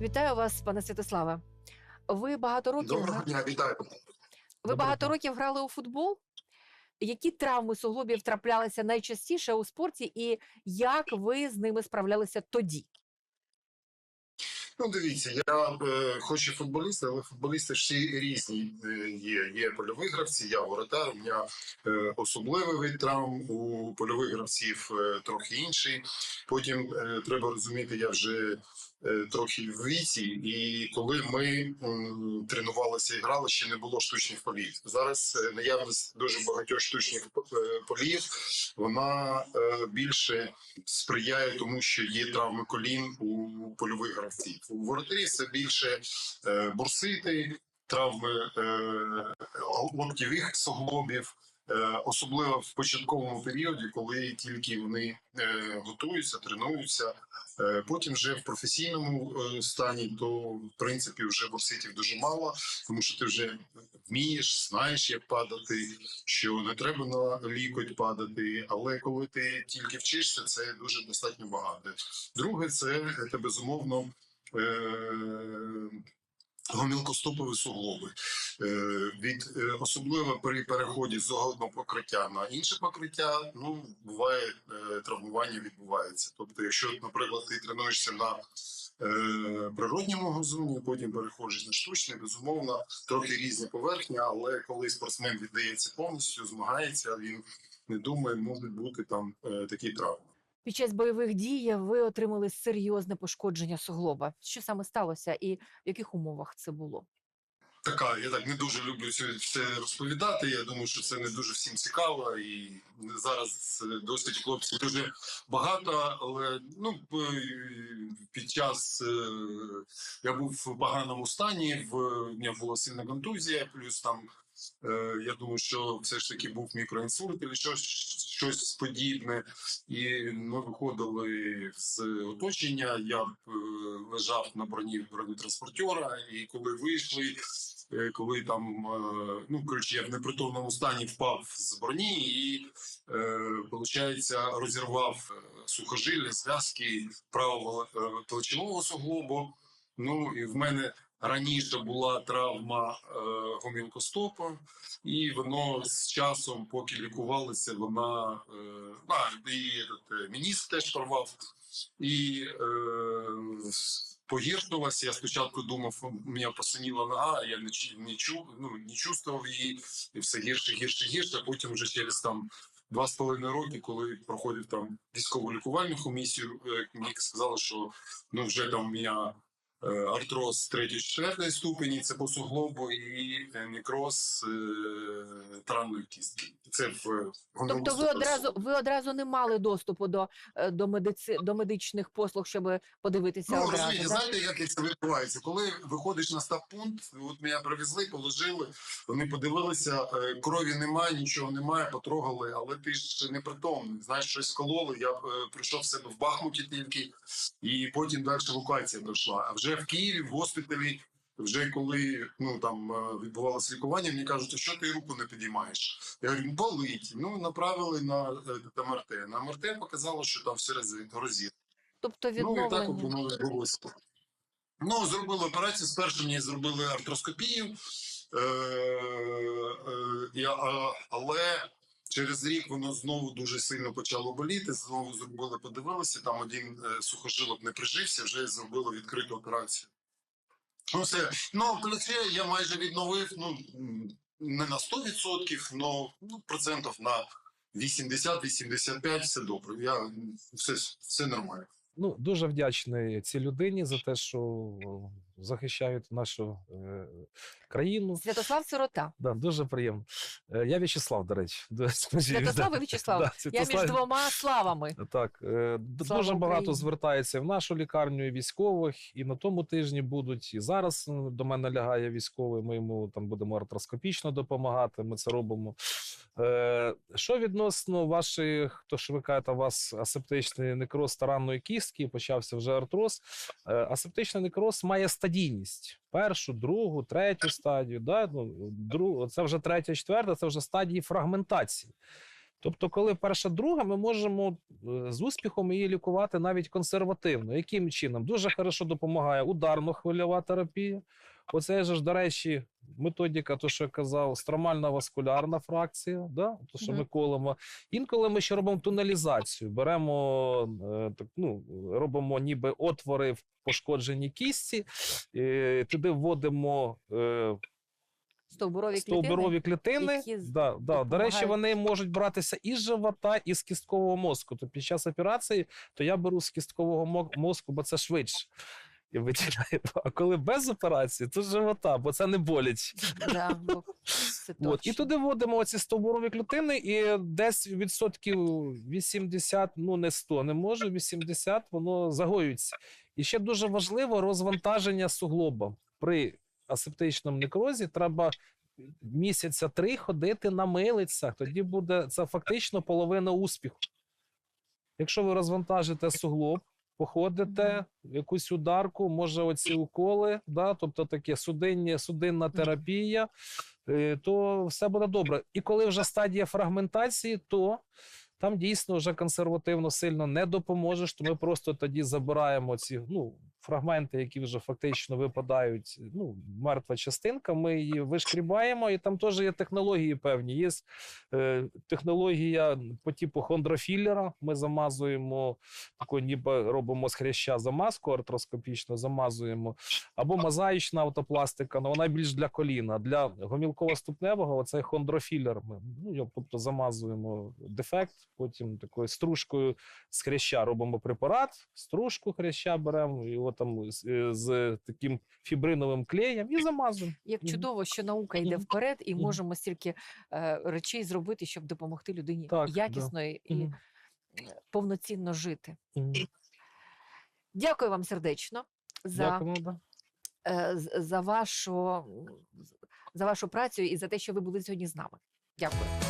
Вітаю вас, пане Святославе. Ви багато років Доброго дня, вітаю. ви Доброго багато років грали у футбол. Які травми суглобів траплялися найчастіше у спорті, і як ви з ними справлялися тоді? Ну, дивіться, я е, хоч і футболіст, але футболісти всі різні е, є. Є польові гравці, я воротар. У мене е, особливий вид травм, у польових гравців е, трохи інший. Потім е, треба розуміти, я вже е, трохи в віці, і коли ми м, тренувалися і грали, ще не було штучних полів. Зараз е, наявність дуже багатьох штучних е, полів, вона е, більше сприяє тому, що є травми колін у польових гравців. У воротарів це більше е, бурсити, травми е, локтєвих суглобів. Е, особливо в початковому періоді, коли тільки вони е, готуються, тренуються. Е, потім вже в професійному стані, то в принципі вже бурситів дуже мало, тому що ти вже вмієш, знаєш, як падати, що не треба на лікоть падати. Але коли ти тільки вчишся, це дуже достатньо багато. Друге, це, це безумовно. Гомілкостопові суглоби е, від е, особливо при переході з одного покриття на інше покриття, ну буває е, травмування відбувається. Тобто, якщо, наприклад, ти тренуєшся на природньому газоні, потім переходиш на штучний, безумовно, трохи різні поверхні, але коли спортсмен віддається повністю, змагається, він не думає, можуть бути там такі травми. Під час бойових дій ви отримали серйозне пошкодження суглоба. Що саме сталося, і в яких умовах це було? Така, я так не дуже люблю це все розповідати. Я думаю, що це не дуже всім цікаво, і зараз досить хлопців дуже багато. Але ну під час е, я був в поганому стані, в мене була сильна контузія, плюс там. Е, Я думаю, що все ж таки був мікроінсульт чи щось, щось подібне. І ми виходили з оточення. Я е, лежав на броні бронетранспортера, і коли вийшли, е, коли там ну коротше, я в непритомному стані впав з броні і виходить, розірвав сухожилля, зв'язки правого плечового суглобу. Ну і в мене раніше була травма е, гомілкостопа, і воно з часом, поки лікувалося, вона е, а, і е, мініск теж порвав. І е, погіршувалася. Я спочатку думав, у мене посиніла нога, я не, не, чу, ну, не чувствував її, і все гірше, гірше, гірше. Потім вже через там два з половиною роки, коли проходив там військову лікувальну комісію, е, мені сказали, що ну вже там у мене артроз третьої четвертої ступені, це по суглобу, і е, некроз е, кістки. Це в Тобто, ви одразу ви одразу не мали доступу до, е, до медици до медичних послуг, щоб подивитися Ну, одразу. так? знаєте, як це відбувається? Коли виходиш на стаб-пункт, от мене привезли, положили, вони подивилися, е, крові немає, нічого немає, потрогали, але ти ж непритомний. Знаєш, щось кололи. Я е, прийшов в себе в Бахмуті тільки, і потім далі евакуація дійшла. А вже в Києві, в госпіталі, вже коли ну там е, відбувалося лікування, мені кажуть, «А що ти руку не підіймаєш? Я говорю, «Ну, болить. Ну направили на е, МРТ. На МРТ показало, що там все розі- Тобто Ну і так от відновлення. Ну, зробили операцію. Спершу мені зробили артроскопію, е, е, але через рік воно знову дуже сильно почало боліти. Знову зробили, подивилися. Там один сухожилок не прижився, вже зробили відкриту операцію. Ну, все. Ну, плюси я майже відновив. Ну, не на 100%, но ну, процентів на 80-85 все добре. Я все, все нормально. Ну, дуже вдячний цій людині за те, що захищають нашу е, країну. Святослав Сирота. Да, дуже приємно. Е, я В'ячеслав, до речі. Святослав і В'ячеслав. Да, Я між двома славами. Так, е, Слава дуже багато Україні. звертається в нашу лікарню і військових, і на тому тижні будуть. І зараз до мене лягає військовий. Ми йому там будемо артроскопічно допомагати. Ми це робимо. Е, що відносно ваших, то що ви кажете, у вас асептичний некроз таранної кістки, почався вже артроз. Е, асептичний некроз має стадійність: першу, другу, третю стадію. Да? Ну, друг, це вже третя, четверта, це вже стадії фрагментації. Тобто, коли перша друга, ми можемо е, з успіхом її лікувати навіть консервативно. Яким чином? Дуже хорошо допомагає ударно-хвильова терапія. Оце ж, до речі, методика, то, що я казав, стромальна васкулярна фракція, да? то, що Мгм. ми колемо. Інколи ми ще робимо туналізацію. Беремо, е, так, ну, робимо ніби отвори в пошкодженій кісті, е, туди вводимо Стовбурові, стовбурові клітини. які да, да. До речі, вони можуть братися із живота, і з кісткового мозку. То під час операції, то я беру з кісткового мозку, бо це швидше. І витягаю. А коли без операції, то живота, бо це не клітини. Да, бо це От, і туди вводимо оці стовбурові клітини, і десь відсотків 80, ну не 100, не може, 80 воно загоюється. І ще дуже важливо розвантаження суглоба. При асептичному некрозі треба місяця три ходити на милицях. Тоді буде це фактично половина успіху. Якщо ви розвантажите суглоб, походите, якусь ударку, може оці уколи, да, тобто таке судинні, судинна терапія, е, то все буде добре. І коли вже стадія фрагментації, то там дійсно вже консервативно сильно не допоможеш, то ми просто тоді забираємо ці ну, фрагменти, які вже фактично випадають. Ну, мертва частинка, ми її вишкрібаємо, і там теж є технології певні. Є е, технологія по типу хондрофілера. Ми замазуємо таку, ніби робимо з хряща замазку артроскопічно, замазуємо, або мозаїчна автопластика, але вона більш для коліна. Для гомілково-ступневого оцей хондрофілер. Ми ну, тобто замазуємо дефект, потім такою стружкою з хряща робимо препарат, стружку хряща беремо, його там з, е, з таким фібриновим клеєм і замазуємо. Як чудово, що наука йде вперед, і можемо стільки е, речей зробити, щоб допомогти людині Так, да. якісно і е, повноцінно жити. Дякую вам сердечно за. Да. е, за, вашу, за вашу працю і за те, що ви були сьогодні з нами. Дякую.